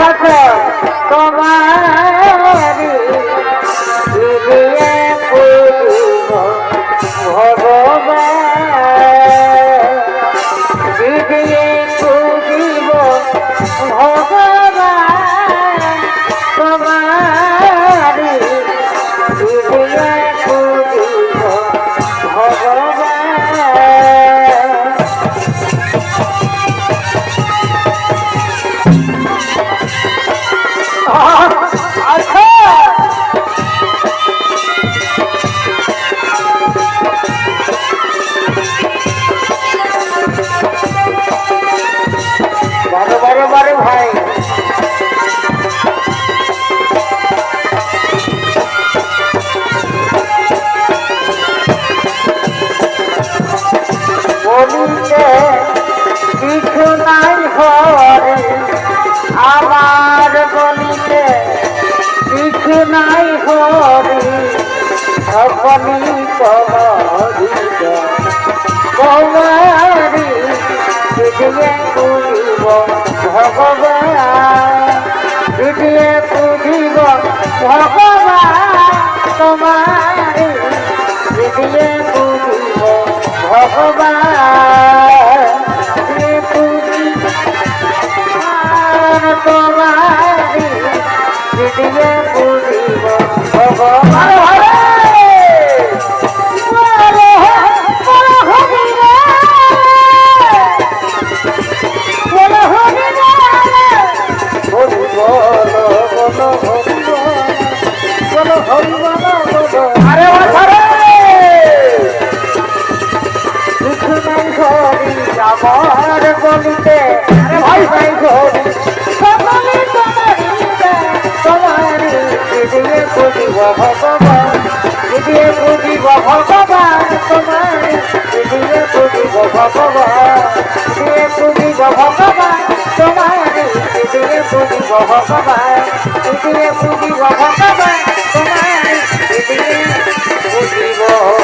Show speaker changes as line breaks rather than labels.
থাকো কলি কমরিয়া তোমারি হৃদয়ে পুরিব ভগবান হৃদয়ে পুরিব ভগবান তোমারি হৃদয়ে পুরিব ভগবান বল বল হরি বল আরে বাছারে দুঃখ নাই ঘরি আমার গলিতে আরে ভাই ভাই ঘরি সকলে তোমারি হৃদয়ে পুজিব ভগবান হৃদয়ে পুজিব ভগবান তোমারি ভগবান পুজি ভগবান পুজিয়ে পুজি ভগবান তোমায় পুজি